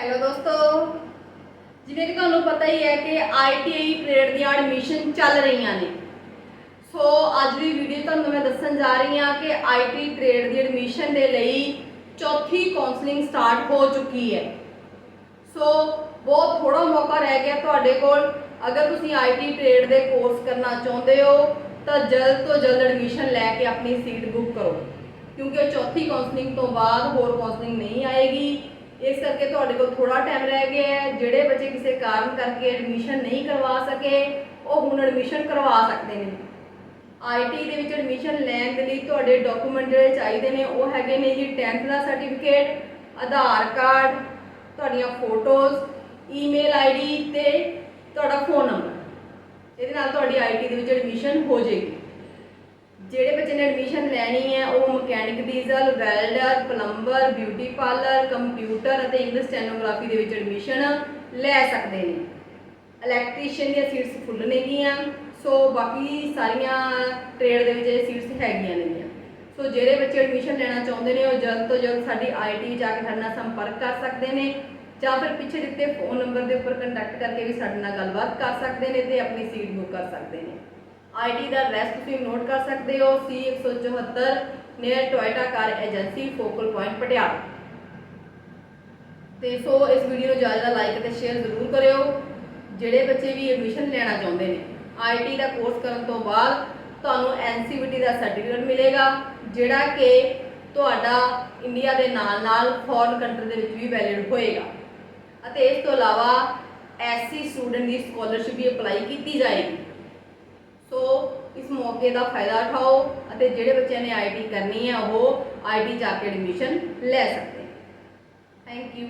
Hello ਦੋਸਤੋ। ਜਿਵੇਂ ਕਿ ਤੁਹਾਨੂੰ ਪਤਾ ਹੀ ਹੈ ਕਿ ITI ਪਰੇਡ ਦੀਆਂ ਐਡਮਿਸ਼ਨ ਚੱਲ ਰਹੀਆਂ ਨੇ। ਸੋ ਅੱਜ ਦੀ ਵੀਡੀਓ ਤੁਹਾਨੂੰ ਮੈਂ ਦੱਸਣ ਜਾ ਰਹੀ ਹਾਂ ਕਿ ITI ਪਰੇਡ ਦੀ ਐਡਮਿਸ਼ਨ ਦੇ ਲਈ ਚੌਥੀ ਕਾਉਂਸਲਿੰਗ ਸਟਾਰਟ ਹੋ ਚੁੱਕੀ ਹੈ। ਸੋ ਬਹੁਤ ਥੋੜਾ ਮੌਕਾ ਰਹਿ ਗਿਆ ਤੁਹਾਡੇ ਕੋਲ। ਅਗਰ ਤੁਸੀਂ ITI ਟ੍ਰੇਡ ਦੇ ਕੋਰਸ ਕਰਨਾ ਚਾਹੁੰਦੇ ਹੋ, ਤਾਂ ਜਲਦ ਤੋਂ ਜਲਦ ਐਡਮਿਸ਼ਨ ਲੈ ਕੇ ਆਪਣੀ ਸੀਟ ਬੁੱਕ ਕਰੋ। ਕਿਉਂਕਿ ਚੌਥੀ ਕਾਉਂਸਲਿੰਗ ਤੋਂ ਬਾਅਦ ਹੋਰ ਕਾਉਂਸਲਿੰਗ ਨਹੀਂ ਆਏਗੀ। ਇਸ ਕਰਕੇ ਤੁਹਾਡੇ ਕੋਲ ਥੋੜਾ ਟਾਈਮ ਰਹਿ ਗਿਆ ਹੈ। ਜਿਹੜੇ ਬੱਚੇ ਕਿਸੇ ਕਾਰਨ ਕਰਕੇ ਐਡਮਿਸ਼ਨ ਨਹੀਂ ਕਰਵਾ ਸਕੇ, ਉਹ ਹੁਣ ਐਡਮਿਸ਼ਨ ਕਰਵਾ ਸਕਦੇ ਨੇ। ਆਈਟੀ ਦੇ ਵਿੱਚ ਐਡਮਿਸ਼ਨ ਲੈਣ ਦੇ ਲਈ ਤੁਹਾਡੇ ਡਾਕੂਮੈਂਟ ਜਿਹੜੇ ਚਾਹੀਦੇ ਨੇ, ਉਹ ਹੈਗੇ ਨੇ ਜੀ 10th ਦਾ ਸਰਟੀਫਿਕੇਟ ਆਧਾਰ ਕਾਰਡ, ਤੁਹਾਡੀਆਂ ਫੋਟੋਜ਼ ਈਮੇਲ ਆਈਡੀ ਤੇ ਤੁਹਾਡਾ ਫੋਨ ਨੰਬਰ ਇਹਦੇ ਨਾਲ ਤੁਹਾਡੀ ਆਈਟੀ ਦੇ ਵਿੱਚ ਐਡਮਿਸ਼ਨ ਹੋ ਜਾਏਗੀ। ਜਿਹੜੇ ਬੱਚੇ ਨੇ ਐਡਮਿਸ਼ਨ ਲੈਣੀ ਹੈ, ਉਹ mechanic diesel welder plumber beauty parlour computer ਅਤੇ ਇੰਗਲਿਸ਼ ਸਟੈਨੋਗ੍ਰਾਫੀ ਦੇ ਵਿੱਚ ਐਡਮਿਸ਼ਨ ਲੈ ਸਕਦੇ ਨੇ। ਇਲੈਕਟ੍ਰੀਸ਼ੀਅਨ ਦੀਆਂ ਸੀਟਸ ਫੁੱਲ ਨੇਗੀਆਂ, ਸੋ ਬਾਕੀ ਸਾਰੀਆਂ ਟ੍ਰੇਡ ਦੇ ਵਿੱਚ ਇਹ ਸੀਟਸ ਹੈਗੀਆਂ ਨੇਗੀਆਂ। ਸੋ ਜਿਹੜੇ ਬੱਚੇ ਐਡਮਿਸ਼ਨ ਲੈਣਾ ਚਾਹੁੰਦੇ ਨੇ, ਉਹ ਜਲਦ ਤੋਂ ਜਲਦ ਸਾਡੀ ਆਈਟੀ ਜਾ ਕੇ ਸਾਡੇ ਨਾਲ ਸੰਪਰਕ ਕਰ ਸਕਦੇ ਨੇ, ਜਾਂ ਫਿਰ ਪਿੱਛੇ ਦਿੱਤੇ ਫੋਨ ਨੰਬਰ ਦੇ ਉੱਪਰ ਕੰਟੈਕਟ ਕਰਕੇ ਵੀ ਸਾਡੇ ਨਾਲ ਗੱਲਬਾਤ ਕਰ ਸਕਦੇ ਨੇ ਤੇ ਆਪਣੀ ਸੀਟ ਬੁੱਕ ਕਰ ਸਕਦੇ ਨੇ। ਆਈਟੀ ਦਾ ਐਡਰੈਸ ਤੁਸੀਂ ਨੋਟ ਕਰ ਸਕਦੇ ਹੋ C174 near Toyota car agency focal point Patiala. ਤੇ ਸੋ ਇਸ ਵੀਡੀਓ ਨੂੰ ਜ਼ਿਆਦਾ ਲਾਈਕ ਅਤੇ ਸ਼ੇਅਰ ਜ਼ਰੂਰ ਕਰਿਓ, ਜਿਹੜੇ ਬੱਚੇ ਵੀ ਐਡਮਿਸ਼ਨ ਲੈਣਾ ਚਾਹੁੰਦੇ ਨੇ। ਆਈਟੀ ਦਾ ਕੋਰਸ ਕਰਨ ਤੋਂ ਬਾਅਦ ਤੁਹਾਨੂੰ NCVT ਦਾ ਸਰਟੀਫਿਕੇਟ ਮਿਲੇਗਾ, ਜਿਹੜਾ ਕਿ ਤੁਹਾਡਾ ਇੰਡੀਆ ਦੇ ਨਾਲ ਨਾਲ ਫੋਰਨ ਕੰਟਰੀ ਦੇ ਵਿੱਚ ਵੀ ਵੈਲਿਡ ਹੋਏਗਾ। ਅਤੇ ਇਸ ਤੋਂ ਇਲਾਵਾ ਐਸਸੀ ਸਟੂਡੈਂਟ ਦੀ ਸਕਾਲਰਸ਼ਿਪ ਵੀ ਅਪਲਾਈ ਕੀਤੀ ਜਾਏਗੀ। ਸੋ ਇਸ ਮੌਕੇ ਦਾ ਫਾਇਦਾ ਉਠਾਓ ਅਤੇ ਜਿਹੜੇ ਬੱਚਿਆਂ ਨੇ ਆਈਟੀ ਕਰਨੀ ਹੈ ਉਹ ਆਈਟੀ ਜਾ ਕੇ ਐਡਮਿਸ਼ਨ ਲੈ ਸਕਦੇ ਥੈਂਕ ਯੂ